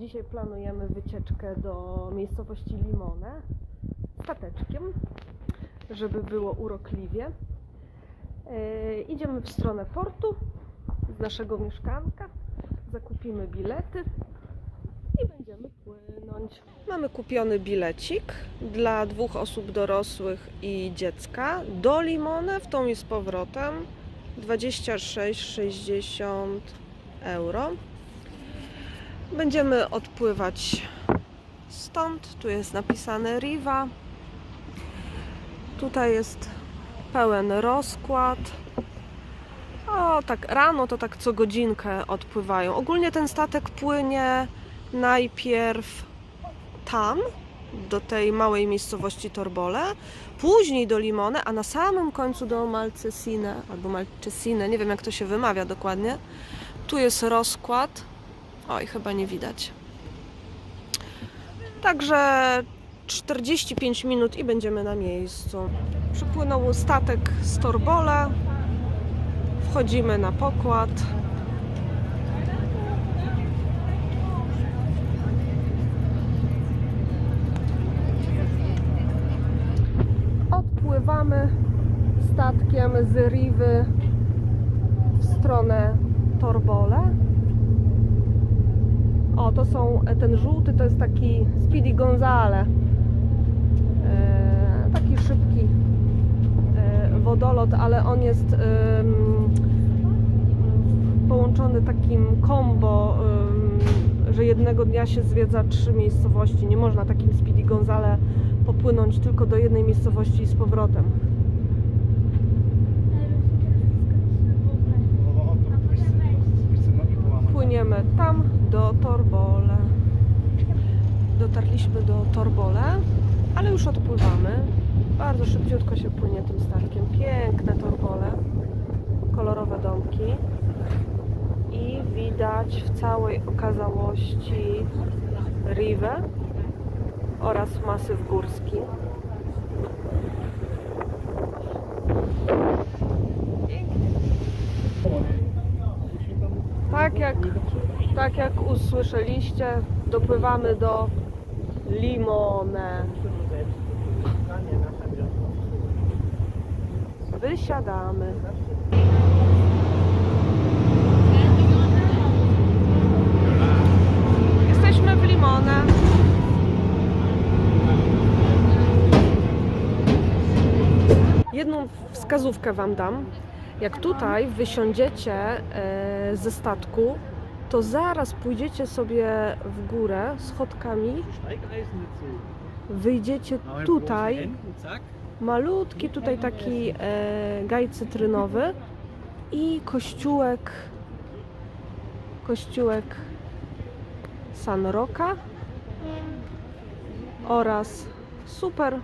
Dzisiaj planujemy wycieczkę do miejscowości Limone stateczkiem, żeby było urokliwie. Yy, idziemy w stronę portu z naszego mieszkanka, zakupimy bilety i będziemy płynąć. Mamy kupiony bilecik dla dwóch osób dorosłych i dziecka do Limone, w tą i z powrotem 26,60 euro. Będziemy odpływać stąd. Tu jest napisane Riva. Tutaj jest pełen rozkład. O, tak rano to tak co godzinkę odpływają. Ogólnie ten statek płynie najpierw tam, do tej małej miejscowości Torbole, później do Limone, a na samym końcu do Malcesine, albo Malcesine, nie wiem jak to się wymawia dokładnie. Tu jest rozkład. Oj, chyba nie widać. Także 45 minut i będziemy na miejscu. Przypłynął statek z Torbole. Wchodzimy na pokład. Odpływamy statkiem z Riwy w stronę Torbole. O, to są, ten żółty to jest taki Speedy Gonzale. E, taki szybki e, wodolot, ale on jest em, połączony takim combo, em, że jednego dnia się zwiedza trzy miejscowości. Nie można takim Speedy Gonzale popłynąć tylko do jednej miejscowości i z powrotem. Płyniemy tam do Torbole. Dotarliśmy do Torbole, ale już odpływamy. Bardzo szybciutko się płynie tym statkiem. Piękne Torbole, kolorowe domki i widać w całej okazałości Rivę oraz masyw górski. Tak jak, tak jak usłyszeliście, dopływamy do Limone. Wysiadamy. Jesteśmy w Limone. Jedną wskazówkę Wam dam. Jak tutaj wysiądziecie e, ze statku, to zaraz pójdziecie sobie w górę schodkami, wyjdziecie tutaj, malutki tutaj taki e, gaj cytrynowy i kościółek, kościółek San Roca oraz super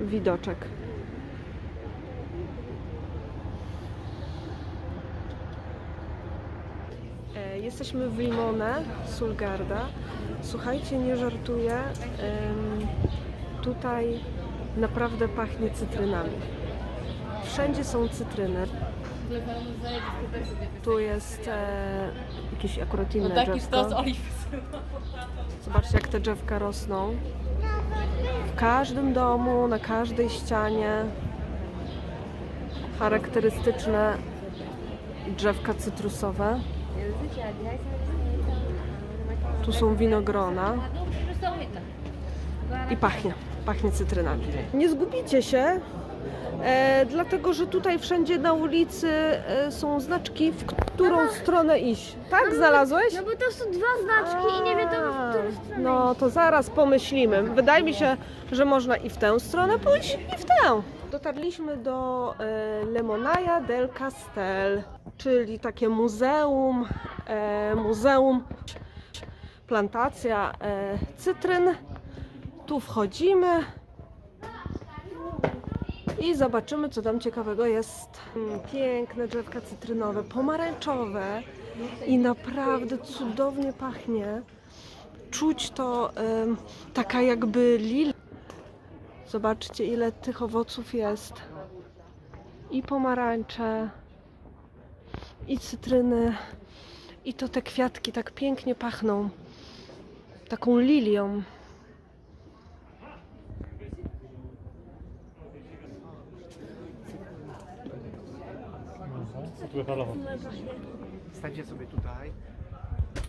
widoczek. E, Jesteśmy w Limone, Sulgarda. Słuchajcie, nie żartuję. Tutaj naprawdę pachnie cytrynami. Wszędzie są cytryny. Tu jest e, jakieś akurat inne No taki drzewko. stos oliw. Zobaczcie, jak te drzewka rosną. W każdym domu, na każdej ścianie charakterystyczne drzewka cytrusowe. Tu są winogrona i pachnie, pachnie cytrynami. Nie zgubicie się, e, dlatego że tutaj wszędzie na ulicy e, są znaczki, w którą stronę iść. Tak, znalazłeś? No bo to są dwa znaczki i nie wiadomo w którą stronę. No to zaraz pomyślimy. Wydaje mi się, że można i w tę stronę pójść, i w tę. Dotarliśmy do e, del Castel, czyli takie muzeum, e, muzeum, plantacja e, cytryn. Tu wchodzimy i zobaczymy, co tam ciekawego jest. Mm, Piękne drzewka cytrynowe, pomarańczowe i naprawdę cudownie pachnie. Czuć to em, taka jakby lila. Zobaczcie, ile tych owoców jest. I pomarańcze, i cytryny, i to te kwiatki tak pięknie pachną. taką lilią. Stańcie sobie tutaj,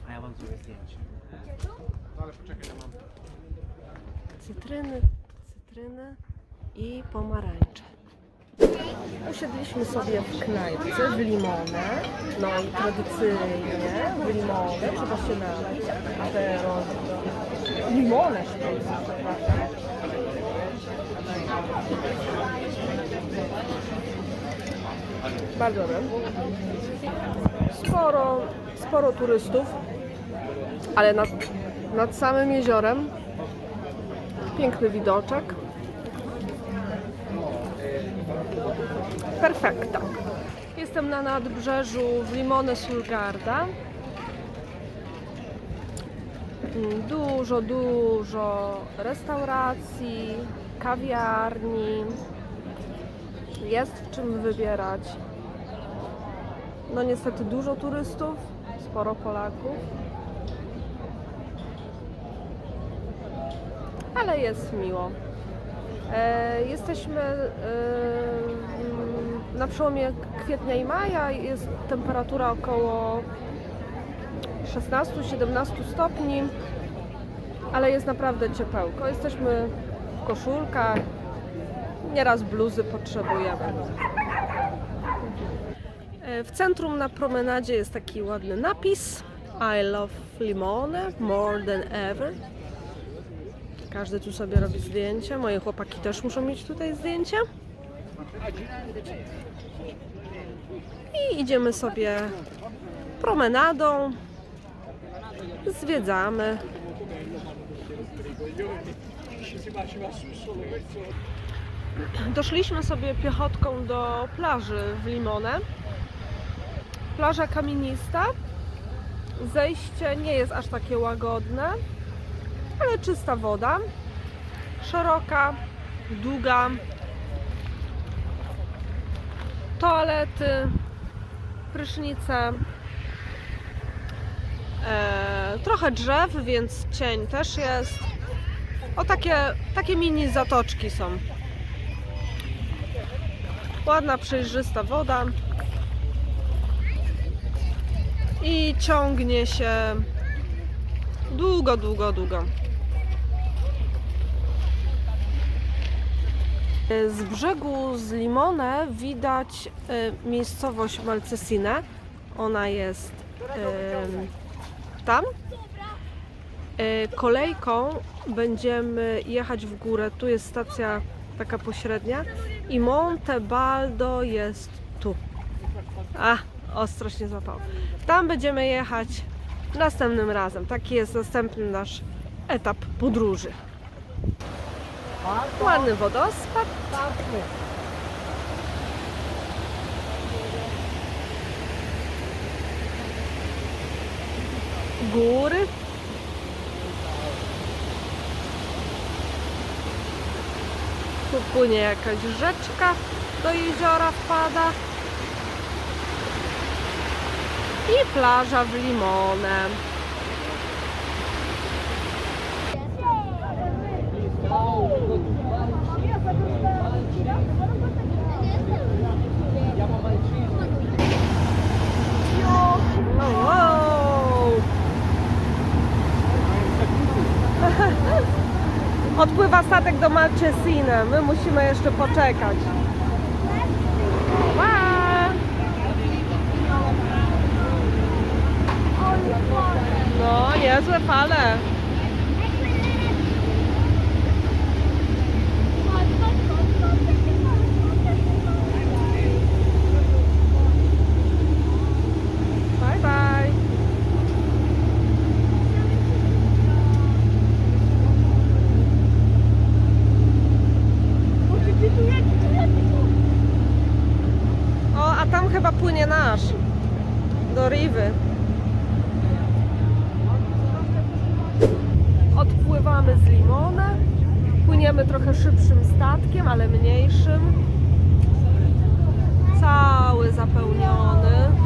a ja wam zrobię zdjęcie. No ale poczekaj, ja mam... Cytryny, cytryny i pomarańcze. Usiedliśmy sobie w knajpce w limonę. No i tradycyjnie w limonę trzeba się nalać. Apero. Limonę przepraszam. Bardzo dobre. Sporo, sporo turystów, ale nad, nad samym jeziorem piękny widoczek. Perfekta. Jestem na nadbrzeżu w Limone Sulgarda. Mm, Dużo, dużo restauracji, kawiarni. Jest w czym wybierać. No niestety dużo turystów, sporo Polaków. Ale jest miło. E, Jesteśmy e, mm, na przełomie kwietnia i maja. Jest temperatura około 16-17 stopni, ale jest naprawdę ciepełko. Jesteśmy w koszulkach, nieraz bluzy potrzebujemy. E, W centrum na promenadzie jest taki ładny napis I love Limone more than ever. Każdy tu sobie robi zdjęcie. Moje chłopaki też muszą mieć tutaj zdjęcie. I idziemy sobie promenadą. Zwiedzamy. Doszliśmy sobie piechotką do plaży w Limone. Plaża kamienista. Zejście nie jest aż takie łagodne ale czysta woda, szeroka, długa, toalety, prysznice, e, trochę drzew, więc cień też jest. O takie, takie mini zatoczki są. Ładna, przejrzysta woda. I ciągnie się długo, długo, długo. Z brzegu z Limone widać e, miejscowość Malcesine. Ona jest em, tam. E, Kolejką będziemy jechać w górę. Tu jest stacja taka pośrednia i Monte Baldo jest tu. A, ostrość nie złapał. Tam będziemy jechać następnym razem. Taki jest następny nasz etap podróży. Ładny wodospad. Góry. Tu płynie jakaś rzeczka, do jeziora wpada. I plaża w Limone. Odpływa statek do Malcesine. My musimy jeszcze poczekać. No, niezłe fale. Bye bye. O, a tam chyba płynie nasz. Do Riwy. Odpływamy z Limona. Płyniemy trochę szybszym statkiem, ale mniejszym. Cały zapełniony.